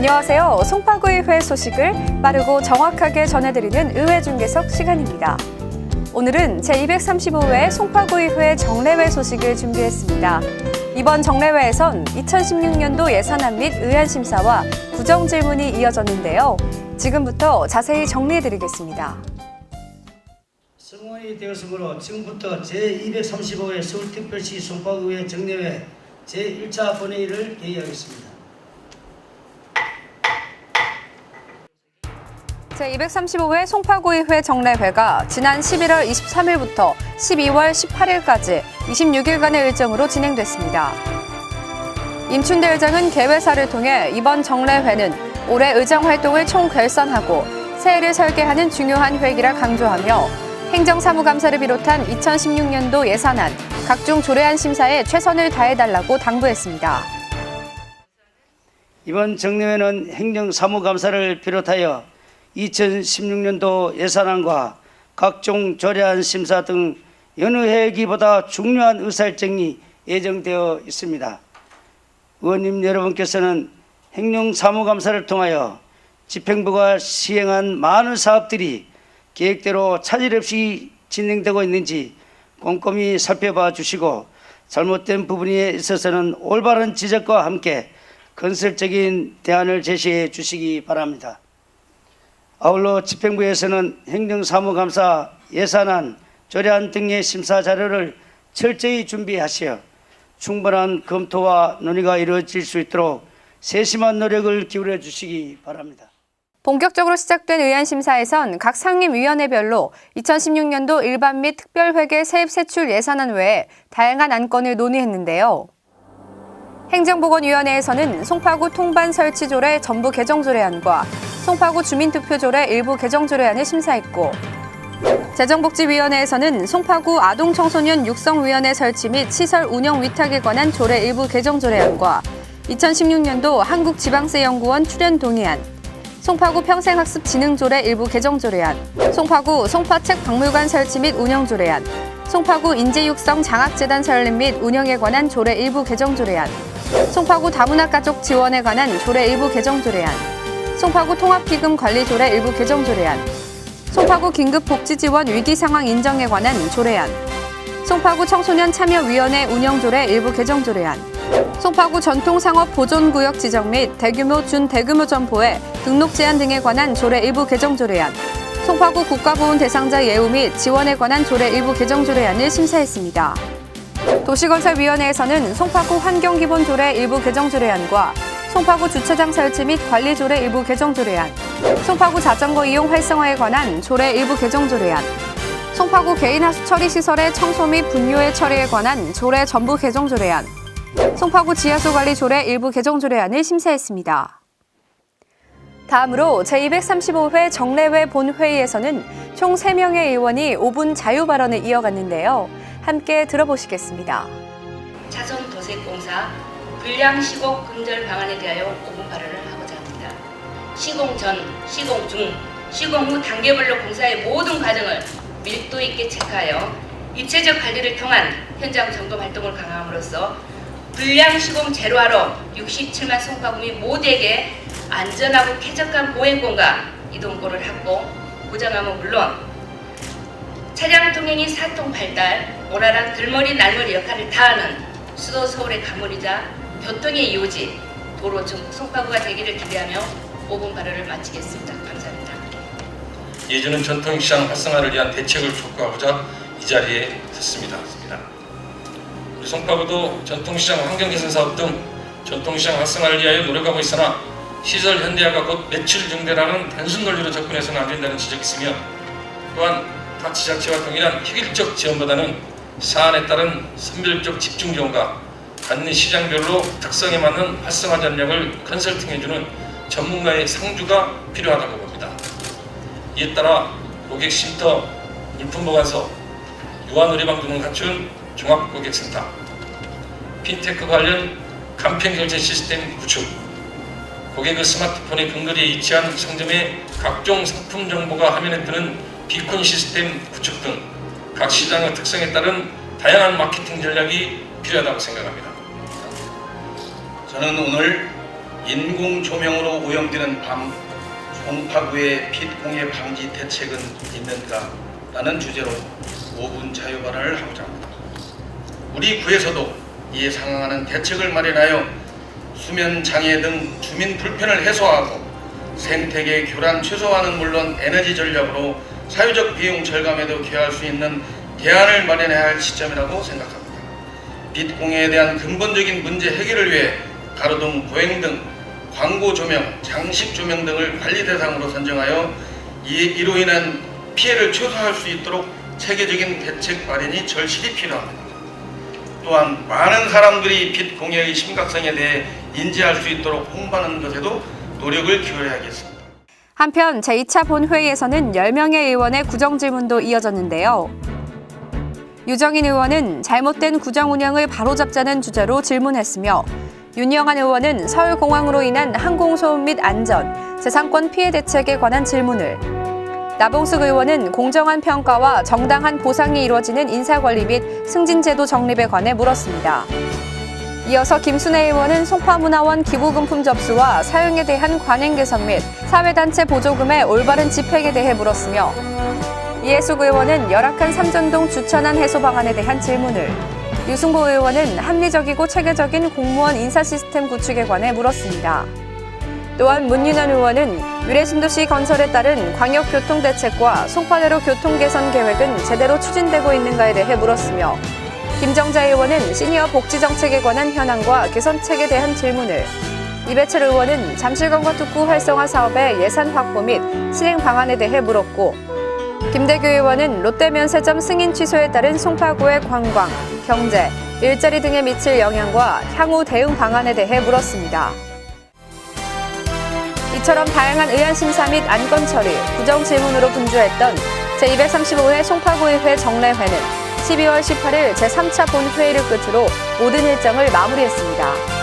안녕하세요. 송파구의회 소식을 빠르고 정확하게 전해드리는 의회 중계석 시간입니다. 오늘은 제235회 송파구의회 정례회 소식을 준비했습니다. 이번 정례회에선 2016년도 예산안 및 의안 심사와 구정 질문이 이어졌는데요. 지금부터 자세히 정리해드리겠습니다. 성원이 되었으므로 지금부터 제235회 서울특별시 송파구의 정례회 제1차 본회의를 개의하겠습니다. 제235회 송파구의회 정례회가 지난 11월 23일부터 12월 18일까지 26일간의 일정으로 진행됐습니다. 임춘대 의장은 개회사를 통해 이번 정례회는 올해 의장 활동을 총 결산하고 새해를 설계하는 중요한 회기라 강조하며 행정사무감사를 비롯한 2016년도 예산안, 각종 조례안 심사에 최선을 다해달라고 당부했습니다. 이번 정례회는 행정사무감사를 비롯하여 2016년도 예산안과 각종 조례안 심사 등 여느 회기보다 중요한 의사일정이 예정되어 있습니다. 의원님 여러분께서는 행정사무감사를 통하여 집행부가 시행한 많은 사업들이 계획대로 차질 없이 진행되고 있는지 꼼꼼히 살펴봐 주시고 잘못된 부분에 있어서는 올바른 지적과 함께 건설적인 대안을 제시해 주시기 바랍니다. 아울러 집행부에서는 행정사무감사 예산안, 조례안 등의 심사 자료를 철저히 준비하시어 충분한 검토와 논의가 이루어질 수 있도록 세심한 노력을 기울여 주시기 바랍니다. 본격적으로 시작된 의안 심사에선 각 상임위원회별로 2016년도 일반 및 특별회계 세입 세출 예산안 외에 다양한 안건을 논의했는데요. 행정보건위원회에서는 송파구 통반 설치 조례 전부 개정 조례안과 송파구 주민투표 조례 일부 개정 조례안을 심사했고 재정복지위원회에서는 송파구 아동청소년 육성위원회 설치 및 시설 운영 위탁에 관한 조례 일부 개정 조례안과 2016년도 한국지방세연구원 출연 동의안, 송파구 평생학습 진흥조례 일부 개정 조례안, 송파구 송파책 박물관 설치 및 운영 조례안, 송파구 인재육성 장학재단 설립 및 운영에 관한 조례 일부 개정 조례안, 송파구 다문화 가족 지원에 관한 조례 일부 개정 조례안, 송파구 통합기금 관리 조례 일부 개정 조례안, 송파구 긴급복지지원 위기 상황 인정에 관한 조례안, 송파구 청소년 참여위원회 운영조례 일부 개정 조례안, 송파구 전통상업 보존구역 지정 및 대규모 준 대규모 점포의 등록 제한 등에 관한 조례 일부 개정 조례안, 송파구 국가보훈 대상자 예우 및 지원에 관한 조례 일부 개정 조례안을 심사했습니다. 도시건설위원회에서는 송파구 환경기본조례 일부 개정 조례안과 송파구 주차장 설치 및 관리 조례 일부 개정 조례안, 송파구 자전거 이용 활성화에 관한 조례 일부 개정 조례안, 송파구 개인 하수 처리 시설의 청소 및 분뇨의 처리에 관한 조례 전부 개정 조례안, 송파구 지하수 관리 조례 일부 개정 조례안을 심사했습니다. 다음으로 제235회 정례회 본회의에서는 총 3명의 의원이 5분 자유 발언을 이어갔는데요. 함께 들어보시겠습니다. 차선 도색공사 불량 시공 근절 방안에 대하여 5분 발언을 하고자 합니다. 시공 전, 시공 중, 시공 후 단계별로 공사의 모든 과정을 밀도 있게 체크하여 입체적 관리를 통한 현장 점검 활동을 강화함으로써 불량 시공 제로화로 67만 송파구민 모두에게 안전하고 쾌적한 보행권과 이동권을 확보, 보장함은 물론 차량 통행이 사통 발달, 오라락 들머리 날머리 역할을 다하는 수도 서울의 가문이자 교통의 이오지 도로 전국 송파구가 되기를 기대하며 5분 발언을 마치겠습니다. 감사합니다. 예주는 전통시장 활성화를 위한 대책을 촉구하고자 이 자리에 섰습니다. 우리 송파구도 전통시장 환경개선 사업 등 전통시장 활성화를 위하여 노력하고 있으나 시설 현대화가 곧 매출 증대라는 단순 논리로 접근해서는 안 된다는 지적이 있으며 또한 타 지자체와 동일한 획일적 지원보다는 사안에 따른 선별적 집중 지원과 갖는 시장별로 특성에 맞는 활성화 전략을 컨설팅해주는 전문가의 상주가 필요하다고 봅니다. 이에 따라 고객 쉼터, 물품 보관소, 유아 놀이방 등을 갖춘 종합 고객센터, 핀테크 관련 간편 결제 시스템 구축, 고객의 스마트폰에 근거리에 위치한 상점의 각종 상품 정보가 화면에 뜨는 비콘 시스템 구축 등 각 시장의 특성에 따른 다양한 마케팅 전략이 필요하다고 생각합니다. 저는 오늘 인공 조명으로 오염되는 밤 송파구의 빛 공해 방지 대책은 있는가? 라는 주제로 5분 자유 발언을 하고자 합니다. 우리 구에서도 이에 상응하는 대책을 마련하여 수면 장애 등 주민 불편을 해소하고 생태계 교란 최소화는 물론 에너지 전략으로 사회적 비용 절감에도 기여할 수 있는 대안을 마련해야 할 시점이라고 생각합니다. 빛 공해에 대한 근본적인 문제 해결을 위해 가로등, 보행 등 광고 조명, 장식 조명 등을 관리 대상으로 선정하여 이, 이로 인한 피해를 최소화할 수 있도록 체계적인 대책 마련이 절실히 필요합니다. 또한 많은 사람들이 빛 공해의 심각성에 대해 인지할 수 있도록 홍보하는 것에도 노력을 기울여야겠습니다. 한편 제2차 본회의에서는 10명의 의원의 구정 질문도 이어졌는데요. 유정인 의원은 잘못된 구정 운영을 바로잡자는 주제로 질문했으며 윤영한 의원은 서울공항으로 인한 항공소음 및 안전, 재산권 피해 대책에 관한 질문을 나봉숙 의원은 공정한 평가와 정당한 보상이 이루어지는 인사관리 및 승진제도 정립에 관해 물었습니다. 이어서 김순애 의원은 송파문화원 기부금품 접수와 사용에 대한 관행 개선 및 사회단체 보조금의 올바른 집행에 대해 물었으며 이해숙 의원은 열악한 삼전동 주천안 해소 방안에 대한 질문을 유승보 의원은 합리적이고 체계적인 공무원 인사 시스템 구축에 관해 물었습니다. 또한 문윤환 의원은 위례신도시 건설에 따른 광역교통대책과 송파대로 교통개선 계획은 제대로 추진되고 있는가에 대해 물었으며 김정자 의원은 시니어 복지정책에 관한 현황과 개선책에 대한 질문을 이배철 의원은 잠실강과 특구 활성화 사업의 예산 확보 및 실행 방안에 대해 물었고 김대규 의원은 롯데면 세점 승인 취소에 따른 송파구의 관광, 경제, 일자리 등에 미칠 영향과 향후 대응 방안에 대해 물었습니다. 이처럼 다양한 의안 심사 및 안건 처리, 구정 질문으로 분주했던 제235회 송파구의회 정례회는 12월 18일 제3차 본회의를 끝으로 모든 일정을 마무리했습니다.